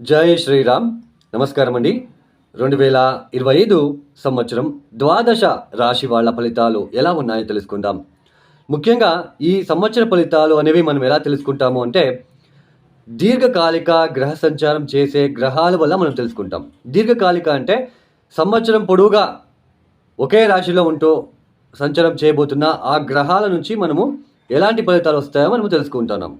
జై శ్రీరామ్. నమస్కారం అండి. రెండు వేల ఇరవై ఐదు సంవత్సరం ద్వాదశ రాశి వాళ్ళ ఫలితాలు ఎలా ఉన్నాయో తెలుసుకుందాం. ముఖ్యంగా ఈ సంవత్సర ఫలితాలు అనేవి మనం ఎలా తెలుసుకుంటాము అంటే దీర్ఘకాలిక గ్రహ సంచారం చేసే గ్రహాల వల్ల మనం తెలుసుకుంటాం. దీర్ఘకాలిక అంటే సంవత్సరం పొడవుగా ఒకే రాశిలో ఉంటూ సంచారం చేయబోతున్న ఆ గ్రహాల నుంచి మనము ఎలాంటి ఫలితాలు వస్తాయో మనము తెలుసుకుంటున్నాం.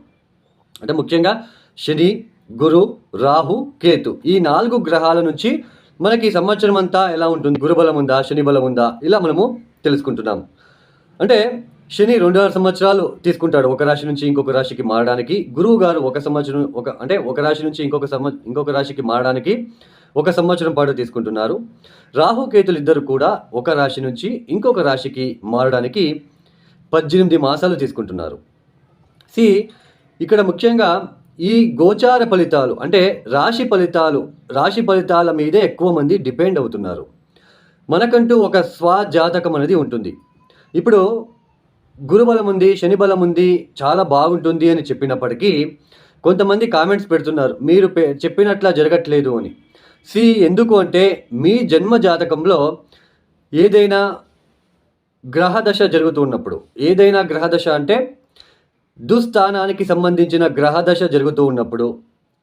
అంటే ముఖ్యంగా శని గురు రాహు కేతు. ఈ నాలుగు గ్రహాల నుంచి మనకి సంవత్సరం అంతా ఎలా ఉంటుంది? గురుబలం ఉందా? శని బలం ఉందా? ఇలా మనము తెలుసుకుంటున్నాం. అంటే శని రెండున్నర సంవత్సరాలు తీసుకుంటాడు. ఒక రాశి నుంచి ఇంకొక రాశికి మారడానికి. గురువు గారు ఒక సంవత్సరం ఒక అంటే ఒక రాశి నుంచి ఇంకొక సంవ ఇంకొక రాశికి మారడానికి ఒక సంవత్సరం పాటు తీసుకుంటున్నారు. రాహు కేతులు ఇద్దరు కూడా ఒక రాశి నుంచి ఇంకొక రాశికి మారడానికి పద్దెనిమిది మాసాలు తీసుకుంటున్నారు. సి ఇక్కడ ముఖ్యంగా ఈ గోచార ఫలితాలు అంటే రాశి ఫలితాలు రాశి ఫలితాల మీదే ఎక్కువ మంది డిపెండ్ అవుతున్నారు. మనకంటూ ఒక స్వజాతకం అనేది ఉంటుంది. ఇప్పుడు గురుబలం ఉంది శని బలం ఉంది చాలా బాగుంటుంది అని చెప్పినప్పటికీ కొంతమంది కామెంట్స్ పెడుతున్నారు మీరు చెప్పినట్లా జరగట్లేదు అని. సి ఎందుకు అంటే మీ జన్మ జాతకంలో ఏదైనా గ్రహదశ జరుగుతున్నప్పుడు ఏదైనా గ్రహదశ అంటే దుస్థానానికి సంబంధించిన గ్రహదశ జరుగుతూ ఉన్నప్పుడు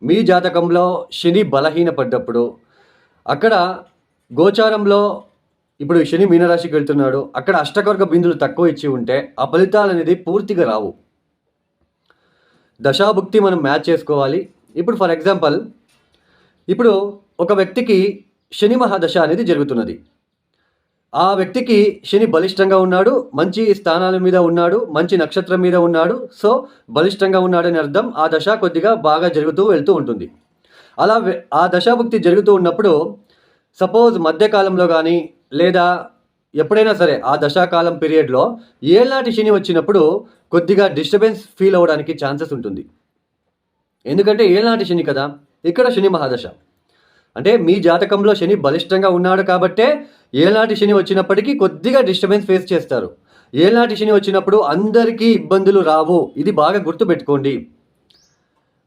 మీ జాతకంలో శని బలహీనపడ్డప్పుడు అక్కడ గోచారంలో ఇప్పుడు శని మీనరాశికి వెళ్తున్నాడు అక్కడ అష్టకర్గ బిందులు తక్కువ ఇచ్చి ఉంటే ఆ ఫలితాలు అనేది పూర్తిగా రావు. దశాభుక్తి మనం మ్యాచ్ చేసుకోవాలి. ఇప్పుడు ఫర్ ఎగ్జాంపుల్ ఇప్పుడు ఒక వ్యక్తికి శని మహాదశ అనేది జరుగుతున్నది. ఆ వ్యక్తికి శని బలిష్టంగా ఉన్నాడు మంచి స్థానాల మీద ఉన్నాడు మంచి నక్షత్రం మీద ఉన్నాడు. సో బలిష్టంగా ఉన్నాడని అర్థం ఆ దశ కొద్దిగా బాగా జరుగుతూ వెళ్తూ ఉంటుంది. అలా ఆ దశాభుక్తి జరుగుతూ ఉన్నప్పుడు సపోజ్ మధ్యకాలంలో కానీ లేదా ఎప్పుడైనా సరే ఆ దశాకాలం పీరియడ్లో ఏలాంటి శని వచ్చినప్పుడు కొద్దిగా డిస్టర్బెన్స్ ఫీల్ అవ్వడానికి ఛాన్సెస్ ఉంటుంది. ఎందుకంటే ఏలాంటి శని కదా ఇక్కడ శని మహాదశ. అంటే మీ జాతకంలో శని బలిష్టంగా ఉన్నాడు కాబట్టే ఏలాంటి శని వచ్చినప్పటికీ కొద్దిగా డిస్టర్బెన్స్ ఫేస్ చేస్తారు. ఏలాంటి శని వచ్చినప్పుడు అందరికీ ఇబ్బందులు రావు. ఇది బాగా గుర్తుపెట్టుకోండి.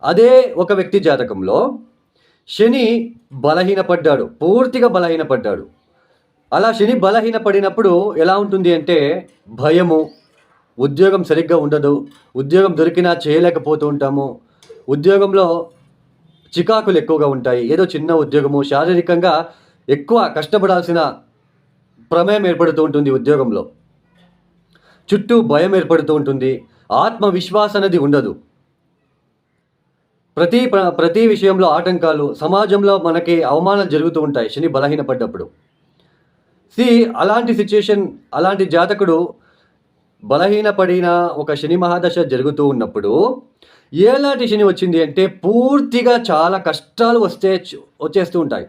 అదే ఒక వ్యక్తి జాతకంలో శని బలహీనపడ్డాడు. పూర్తిగా బలహీనపడ్డాడు. అలా శని బలహీనపడినప్పుడు ఎలా ఉంటుంది అంటే భయము ఉద్యోగం సరిగ్గా ఉండదు ఉద్యోగం దొరికినా చేయలేకపోతూ ఉంటాము ఉద్యోగంలో చికాకులు ఎక్కువగా ఉంటాయి ఏదో చిన్న ఉద్యోగము శారీరకంగా ఎక్కువ కష్టపడాల్సిన ప్రమేయం ఏర్పడుతూ ఉంటుంది ఉద్యోగంలో. చుట్టూ భయం ఏర్పడుతూ ఉంటుంది. ఆత్మవిశ్వాస అనేది ఉండదు. ప్రతి ప్ర- ప్రతి విషయంలో ఆటంకాలు సమాజంలో మనకి అవమానాలు జరుగుతూ ఉంటాయి శని బలహీనపడ్డప్పుడు. సి అలాంటి సిచ్యుయేషన్ అలాంటి జాతకుడు బలహీనపడిన ఒక శని మహాదశ జరుగుతూ ఉన్నప్పుడు ఏలాంటి శని వచ్చింది అంటే పూర్తిగా చాలా కష్టాలు వస్తే వచ్చేస్తూ ఉంటాయి.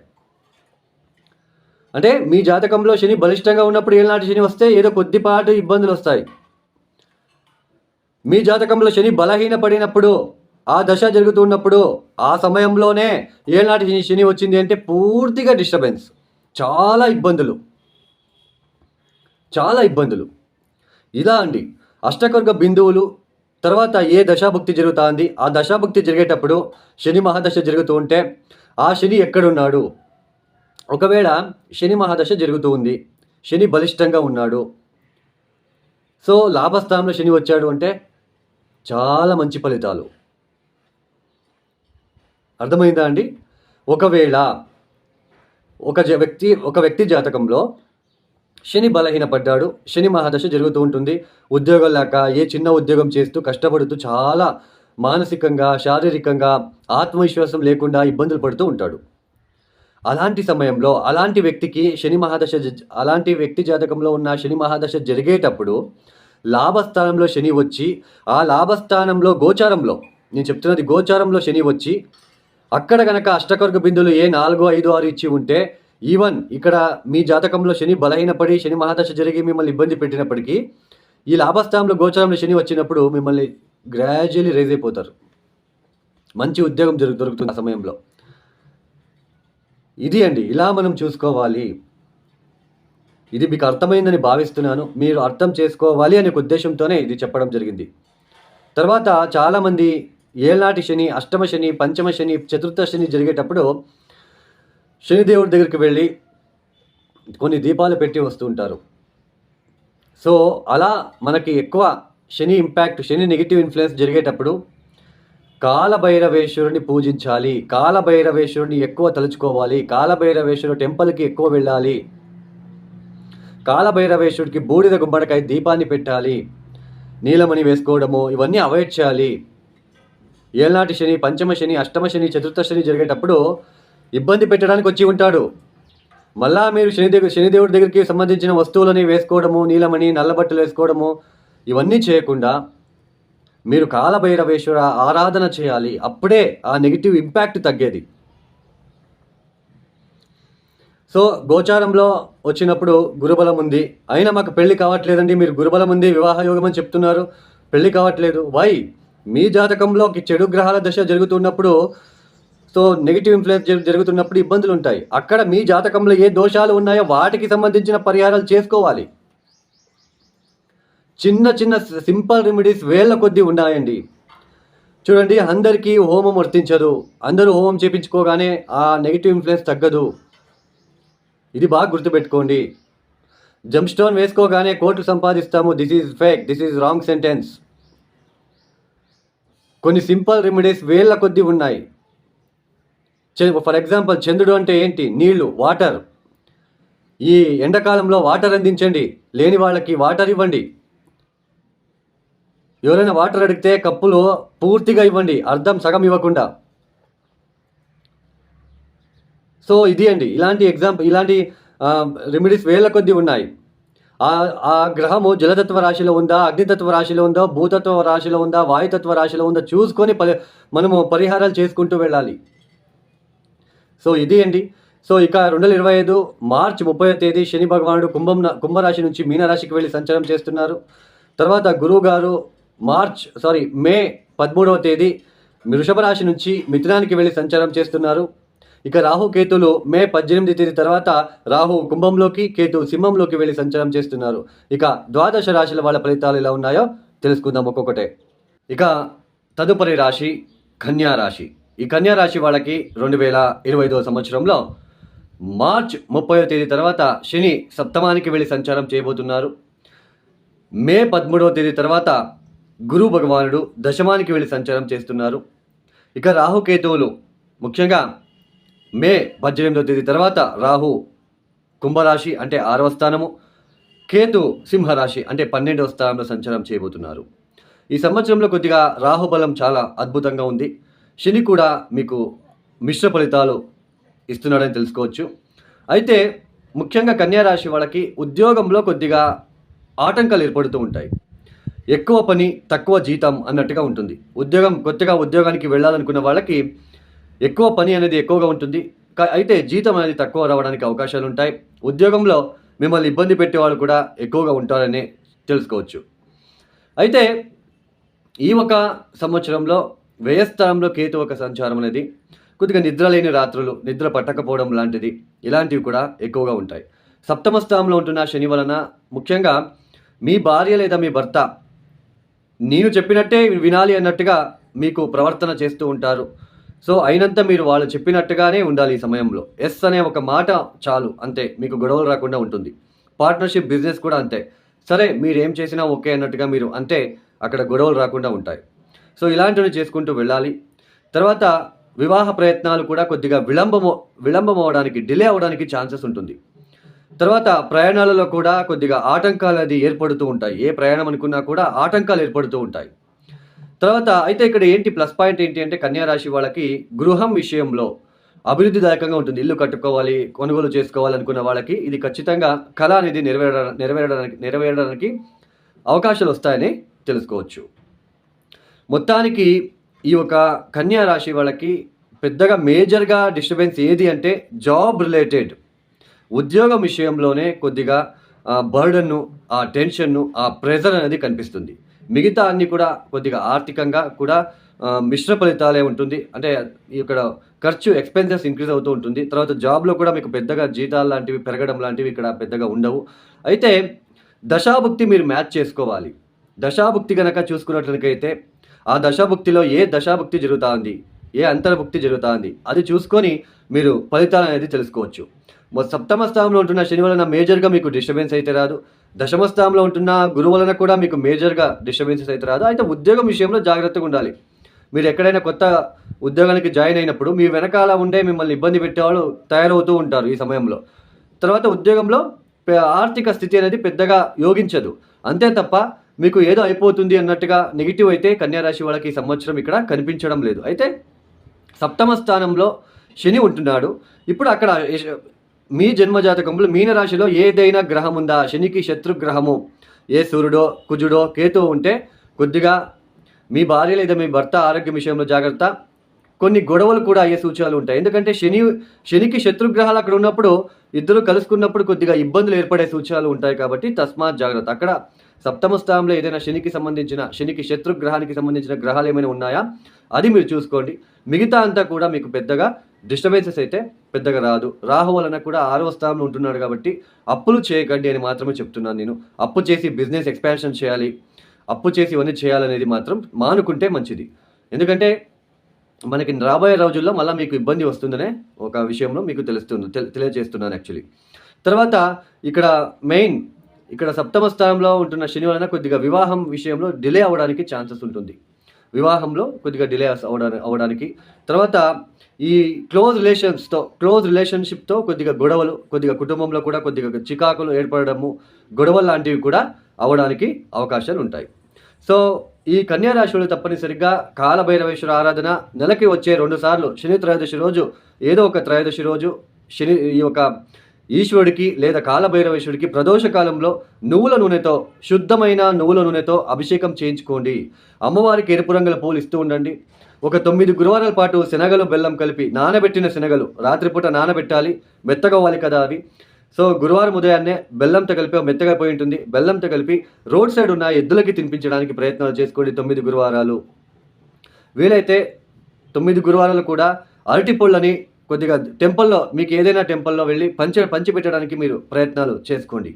అంటే మీ జాతకంలో శని బలిష్టంగా ఉన్నప్పుడు ఏనాటి శని వస్తే ఏదో కొద్దిపాటు ఇబ్బందులు వస్తాయి. మీ జాతకంలో శని బలహీనపడినప్పుడు ఆ దశ జరుగుతున్నప్పుడు ఆ సమయంలోనే ఏనాటి శని శని వచ్చింది అంటే పూర్తిగా డిస్టర్బెన్స్. చాలా ఇబ్బందులు. చాలా ఇబ్బందులు. ఇలా అండి. అష్టకర్గ బిందువులు తర్వాత ఏ దశాభుక్తి జరుగుతుంది? ఆ దశాభుక్తి జరిగేటప్పుడు శని మహాదశ జరుగుతూ ఉంటే ఆ శని ఎక్కడున్నాడు? ఒకవేళ శని మహాదశ జరుగుతూ ఉంది శని బలిష్టంగా ఉన్నాడు. సో లాభస్థానంలో శని వచ్చాడు అంటే చాలా మంచి ఫలితాలు. అర్థమైందా అండి? ఒకవేళ ఒక జ- వ్యక్తి ఒక వ్యక్తి జాతకంలో శని బలహీనపడ్డాడు శని మహాదశ జరుగుతూ ఉంటుంది ఉద్యోగం లేక ఏ చిన్న ఉద్యోగం చేస్తూ కష్టపడుతూ చాలా మానసికంగా శారీరకంగా ఆత్మవిశ్వాసం లేకుండా ఇబ్బందులు పడుతూ ఉంటాడు. అలాంటి సమయంలో అలాంటి వ్యక్తికి శని మహాదశ అలాంటి వ్యక్తి జాతకంలో ఉన్న శని మహాదశ జరిగేటప్పుడు లాభస్థానంలో శని వచ్చి ఆ లాభస్థానంలో గోచారంలో నేను చెప్తున్నది గోచారంలో శని వచ్చి అక్కడ కనుక అష్టకర్గ బిందులు ఏ నాలుగు ఐదు ఆరు ఇచ్చి ఉంటే ఈవెన్ ఇక్కడ మీ జాతకంలో శని బలహీనపడి శని మహాదశ జరిగి మిమ్మల్ని ఇబ్బంది పెట్టినప్పటికీ ఈ లాభస్థానంలో గోచారంలో శని వచ్చినప్పుడు మిమ్మల్ని గ్రాడ్యువలీ రైజ్ అయిపోతారు. మంచి ఉద్యోగం జరుగు దొరుకుతుంది ఆ సమయంలో. ఇది అండి ఇలా మనం చూసుకోవాలి. ఇది మీకు అర్థమైందని భావిస్తున్నాను మీరు అర్థం చేసుకోవాలి అనే ఉద్దేశంతోనే ఇది చెప్పడం జరిగింది. తర్వాత చాలామంది ఏనాటి శని అష్టమ శని పంచమ శని చతుర్థ శని జరిగేటప్పుడు శనిదేవుడి దగ్గరికి వెళ్ళి కొన్ని దీపాలు పెట్టి వస్తూ ఉంటారు. సో అలా మనకి ఎక్కువ Shani impact Shani negative influence జరిగేటప్పుడు కాలభైరవేశ్వరుని పూజించాలి కాలభైరవేశ్వరుని ఎక్కువ తలుచుకోవాలి కాలభైరవేశ్వరు టెంపుల్కి ఎక్కువ వెళ్ళాలి. కాలభైరవేశ్వరుడికి బూడిద గుమ్మడికాయ దీపాన్ని పెట్టాలి నీలమణి వేసుకోవడము ఇవన్నీ అవాయిడ్ చేయాలి. ఏనాటి శని పంచమ శని అష్టమ శని చతుర్థ శని జరిగేటప్పుడు ఇబ్బంది పెట్టడానికి వచ్చి ఉంటాడు. మళ్ళా మీరు శనిదేవు శనిదేవుడి దగ్గరికి సంబంధించిన వస్తువులని వేసుకోవడము నీలమణి నల్లబట్టలు వేసుకోవడము ఇవన్నీ చేయకుండా మీరు కాలభైరవేశ్వర ఆరాధన చేయాలి. అప్పుడే ఆ నెగిటివ్ ఇంపాక్ట్ తగ్గేది. సో గోచారంలో వచ్చినప్పుడు గురుబలం ఉంది. అయినా మాకు పెళ్ళి కావట్లేదండి. మీరు గురుబలం ఉంది వివాహ యోగం అని చెప్తున్నారు. పెళ్ళి కావట్లేదు. వై? మీ జాతకంలో చెడు గ్రహాల దశ జరుగుతున్నప్పుడు సో నెగిటివ్ ఇన్ఫ్లుయెన్స్ జరుగుతున్నప్పుడు ఇబ్బందులు ఉంటాయి అక్కడ మీ జాతకంలో ఏ దోషాలు ఉన్నాయో వాటికి సంబంధించిన పరిహారాలు చేసుకోవాలి. చిన్న చిన్న సింపుల్ రెమెడీస్ వేల కొద్దీ ఉన్నాయండి. చూడండి అందరికీ హోమం వర్తించదు. అందరూ హోమం చేపించుకోగానే ఆ నెగిటివ్ ఇన్ఫ్లుయెన్స్ తగ్గదు. ఇది బాగా గుర్తుపెట్టుకోండి. జంప్ స్టోన్ వేసుకోగానే కోర్టు సంపాదిస్తాము. This is fake. This is wrong sentence. కొన్ని సింపుల్ రెమెడీస్ వేల కొద్దీ ఉన్నాయి. ఫర్ ఎగ్జాంపుల్ చంద్రుడు అంటే ఏంటి? నీళ్ళు వాటర్. ఈ ఎండాకాలంలో వాటర్ అందించండి. లేని వాళ్ళకి వాటర్ ఇవ్వండి. ఎవరైనా వాటర్ అడిగితే కప్పులో పూర్తిగా ఇవ్వండి అర్థం సగం ఇవ్వకుండా. సో ఇది అండి. ఇలాంటి ఎగ్జాంపుల్ ఇలాంటి రెమెడీస్ వేల కొద్దీ ఉన్నాయి. ఆ ఆ గ్రహము జలతత్వ రాశిలో ఉందా అగ్నితత్వ రాశిలో ఉందా భూతత్వ రాశిలో ఉందా వాయుతత్వ రాశిలో ఉందా చూసుకొని పరి మనము పరిహారాలు చేసుకుంటూ వెళ్ళాలి. సో ఇది అండి. సో ఇక రెండు వేల ఇరవై ఐదు మార్చి ముప్పై తేదీ శని భగవానుడు కుంభం కుంభరాశి నుంచి మీనరాశికి వెళ్ళి సంచారం చేస్తున్నారు. తర్వాత గురువు గారు మార్చ్ సారీ మే పదమూడవ తేదీ వృషభ రాశి నుంచి మిథునానికి వెళ్ళి సంచారం చేస్తున్నారు. ఇక రాహు కేతులు మే పద్దెనిమిది తేదీ తర్వాత రాహు కుంభంలోకి కేతు సింహంలోకి వెళ్ళి సంచారం చేస్తున్నారు. ఇక ద్వాదశ రాశుల వాళ్ళ ఫలితాలు ఎలా ఉన్నాయో తెలుసుకుందాం ఒక్కొక్కటే. ఇక తదుపరి రాశి కన్యా రాశి. ఈ కన్యా రాశి వాళ్ళకి రెండు వేల ఇరవై ఐదవ సంవత్సరంలో మార్చ్ ముప్పై తేదీ తర్వాత శని సప్తమానికి వెళ్ళి సంచారం చేయబోతున్నారు. మే పదమూడవ తేదీ తర్వాత గురు భగవానుడు దశమానికి వెళ్ళి సంచారం చేస్తున్నారు. ఇక రాహుకేతువులు ముఖ్యంగా మే పద్దెనిమిదవ తేదీ తర్వాత రాహు కుంభరాశి అంటే ఆరవ స్థానము కేతు సింహరాశి అంటే పన్నెండవ స్థానంలో సంచారం చేయబోతున్నారు. ఈ సంవత్సరంలో కొద్దిగా రాహుబలం చాలా అద్భుతంగా ఉంది. శని కూడా మీకు మిశ్ర ఫలితాలు ఇస్తున్నాడని తెలుసుకోవచ్చు. అయితే ముఖ్యంగా కన్యా రాశి వాళ్ళకి ఉద్యోగంలో కొద్దిగా ఆటంకాలు ఏర్పడుతూ ఉంటాయి. ఎక్కువ పని తక్కువ జీతం అన్నట్టుగా ఉంటుంది. ఉద్యోగం కొత్తగా ఉద్యోగానికి వెళ్ళాలనుకున్న వాళ్ళకి ఎక్కువ పని అనేది ఎక్కువగా ఉంటుంది. కా- అయితే జీతం అనేది తక్కువ రావడానికి అవకాశాలు ఉంటాయి ఉద్యోగంలో మిమ్మల్ని ఇబ్బంది పెట్టే వాళ్ళు కూడా ఎక్కువగా ఉంటారని తెలుసుకోవచ్చు. అయితే ఈ ఒక సంవత్సరంలో వ్యయస్థానంలో కేతు ఒక సంచారం అనేది కొద్దిగా నిద్ర లేని రాత్రులు నిద్ర పట్టకపోవడం లాంటిది ఇలాంటివి కూడా ఎక్కువగా ఉంటాయి. సప్తమ స్థానంలో ఉంటున్న శని వలన ముఖ్యంగా మీ భార్య లేదా మీ భర్త నేను చెప్పినట్టే వినాలి అన్నట్టుగా మీకు ప్రవర్తన చేస్తూ ఉంటారు. సో అయినంత మీరు వాళ్ళు చెప్పినట్టుగానే ఉండాలి ఈ సమయంలో. ఎస్ అనే ఒక మాట చాలు అంతే. మీకు గొడవలు రాకుండా ఉంటుంది. పార్ట్నర్షిప్ బిజినెస్ కూడా అంతే. సరే మీరు ఏం చేసినా ఓకే అన్నట్టుగా మీరు అంతే. అక్కడ గొడవలు రాకుండా ఉంటాయి. సో ఇలాంటివి చేసుకుంటూ వెళ్ళాలి. తర్వాత వివాహ ప్రయత్నాలు కూడా కొద్దిగా విళంబము విళంబం అవడానికి డిలే అవడానికి ఛాన్సెస్ ఉంటుంది. తర్వాత ప్రయాణాలలో కూడా కొద్దిగా ఆటంకాలు అది ఏర్పడుతూ ఉంటాయి. ఏ ప్రయాణం అనుకున్నా కూడా ఆటంకాలు ఏర్పడుతూ ఉంటాయి. తర్వాత అయితే ఇక్కడ ఏంటి ప్లస్ పాయింట్ ఏంటి అంటే కన్యా రాశి వాళ్ళకి గృహం విషయంలో అభివృద్ధిదాయకంగా ఉంటుంది. ఇల్లు కట్టుకోవాలి కొనుగోలు చేసుకోవాలి అనుకున్న వాళ్ళకి ఇది ఖచ్చితంగా కళ అనేది నెరవేర నెరవేరడానికి నెరవేరడానికి అవకాశాలు వస్తాయని తెలుసుకోవచ్చు. మొత్తానికి ఈ ఒక కన్యా రాశి వాళ్ళకి పెద్దగా మేజర్గా డిస్టర్బెన్స్ ఏది అంటే జాబ్ రిలేటెడ్. ఉద్యోగం విషయంలోనే కొద్దిగా బర్డన్ను ఆ టెన్షన్ను ఆ ప్రెజర్ అనేది కనిపిస్తుంది. మిగతా అన్ని కూడా కొద్దిగా ఆర్థికంగా కూడా మిశ్ర ఫలితాలే ఉంటుంది. అంటే ఇక్కడ ఖర్చు ఎక్స్పెన్సెస్ ఇంక్రీజ్ అవుతూ ఉంటుంది. తర్వాత జాబ్లో కూడా మీకు పెద్దగా జీతాలు లాంటివి పెరగడం లాంటివి ఇక్కడ పెద్దగా ఉండవు. అయితే దశాభుక్తి మీరు మ్యాచ్ చేసుకోవాలి. దశాభుక్తి కనుక చూసుకున్నట్లయితే ఆ దశాభుక్తిలో ఏ దశాభుక్తి జరుగుతా ఉంది ఏ అంతర్భుక్తి జరుగుతా ఉంది అది చూసుకొని మీరు ఫలితాలు అనేది తెలుసుకోవచ్చు. సప్తమ స్థానంలో ఉంటున్న శని వలన మేజర్గా మీకు డిస్టర్బెన్స్ అయితే రాదు. దశమ స్థానంలో ఉంటున్న గురువు వలన కూడా మీకు మేజర్గా డిస్టర్బెన్సెస్ అయితే రాదు. అయితే ఉద్యోగం విషయంలో జాగ్రత్తగా ఉండాలి. మీరు ఎక్కడైనా కొత్త ఉద్యోగానికి జాయిన్ అయినప్పుడు మీ వెనకాల ఉండే మిమ్మల్ని ఇబ్బంది పెట్టేవాళ్ళు తయారవుతూ ఉంటారు ఈ సమయంలో. తర్వాత ఉద్యోగంలో ఆర్థిక స్థితి అనేది పెద్దగా యోగించదు. అంతే తప్ప మీకు ఏదో అయిపోతుంది అన్నట్టుగా నెగిటివ్ అయితే కన్యారాశి వాళ్ళకి ఈ సంవత్సరం ఇక్కడ కనిపించడం లేదు. అయితే సప్తమ స్థానంలో శని ఉంటున్నాడు. ఇప్పుడు అక్కడ మీ జన్మజాతకంలో మీనరాశిలో ఏదైనా గ్రహం ఉందా? శనికి శత్రుగ్రహము ఏ సూర్యుడో కుజుడో కేతువు ఉంటే కొద్దిగా మీ భార్య లేదా మీ భర్త ఆరోగ్యం విషయంలో జాగ్రత్త. కొన్ని గొడవలు కూడా అయ్యే సూచనలు ఉంటాయి. ఎందుకంటే శని శనికి శత్రుగ్రహాలు అక్కడ ఉన్నప్పుడు ఇద్దరు కలుసుకున్నప్పుడు కొద్దిగా ఇబ్బందులు ఏర్పడే సూచనలు ఉంటాయి కాబట్టి తస్మాత్ జాగ్రత్త. అక్కడ సప్తమ స్థానంలో ఏదైనా శనికి సంబంధించిన శనికి శత్రుగ్రహానికి సంబంధించిన గ్రహాలు ఏమైనా ఉన్నాయా? అది మీరు చూసుకోండి. మిగతా అంతా కూడా మీకు పెద్దగా డిస్టర్బెన్సెస్ అయితే పెద్దగా రాదు. రాహు వలన కూడా ఆరవ స్థానంలో ఉంటున్నాడు కాబట్టి అప్పులు చేయకండి అని మాత్రమే చెప్తున్నాను నేను. అప్పు చేసి బిజినెస్ ఎక్స్పాన్షన్ చేయాలి. అప్పు చేసి ఇవన్నీ చేయాలనేది మాత్రం మానుకుంటే మంచిది. ఎందుకంటే మనకి రాబోయే రోజుల్లో మళ్ళీ మీకు ఇబ్బంది వస్తుందనే ఒక విషయంలో మీకు తెలుస్తుంది తెలి- తెలియజేస్తున్నాను యాక్చువల్లీ తర్వాత ఇక్కడ మెయిన్ ఇక్కడ సప్తమ స్థానంలో ఉంటున్న శని వలన కొద్దిగా వివాహం విషయంలో డిలే అవ్వడానికి ఛాన్సెస్ ఉంటుంది. వివాహంలో కొద్దిగా డిలే అవడానికి అవడానికి తర్వాత ఈ క్లోజ్ రిలేషన్స్తో క్లోజ్ రిలేషన్షిప్తో కొద్దిగా గొడవలు కొద్దిగా కుటుంబంలో కూడా కొద్దిగా చికాకులు ఏర్పడము గొడవలు లాంటివి కూడా అవడానికి అవకాశాలు ఉంటాయి. సో ఈ కన్యా రాశులు తప్పనిసరిగా కాలభైరవేశ్వర ఆరాధన నెలకి వచ్చే రెండు సార్లు శని త్రయోదశి రోజు ఏదో ఒక త్రయోదశి రోజు శని ఈ యొక్క ఈశ్వరుడికి లేదా కాలభైరవేశ్వరుడికి ప్రదోష కాలంలో నువ్వుల నూనెతో శుద్ధమైన నువ్వుల నూనెతో అభిషేకం చేయించుకోండి. అమ్మవారికి ఎరుపు రంగుల పూలు ఇస్తూ ఉండండి. ఒక తొమ్మిది గురువారాల పాటు శనగలు బెల్లం కలిపి నానబెట్టిన శనగలు రాత్రిపూట నానబెట్టాలి. మెత్తగవ్వాలి కదా అవి. సో గురువారం ఉదయాన్నే బెల్లంతో కలిపి మెత్తగా పోయి ఉంటుంది. బెల్లంతో కలిపి రోడ్ సైడ్ ఉన్న ఎద్దులకి తినిపించడానికి ప్రయత్నాలు చేసుకోండి తొమ్మిది గురువారాలు. వీలైతే తొమ్మిది గురువారాలు కూడా అరటి పళ్ళని కొద్దిగా టెంపుల్లో మీకు ఏదైనా టెంపుల్లో వెళ్ళి పంచి పంచి పెట్టడానికి మీరు ప్రయత్నాలు చేసుకోండి.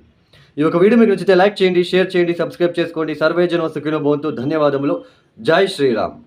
ఈ యొక్క వీడియో మీకు నచ్చితే లైక్ చేయండి షేర్ చేయండి సబ్స్క్రైబ్ చేసుకోండి. సర్వేజన సుఖినో భవంతు. ధన్యవాదములు. జై శ్రీరామ్.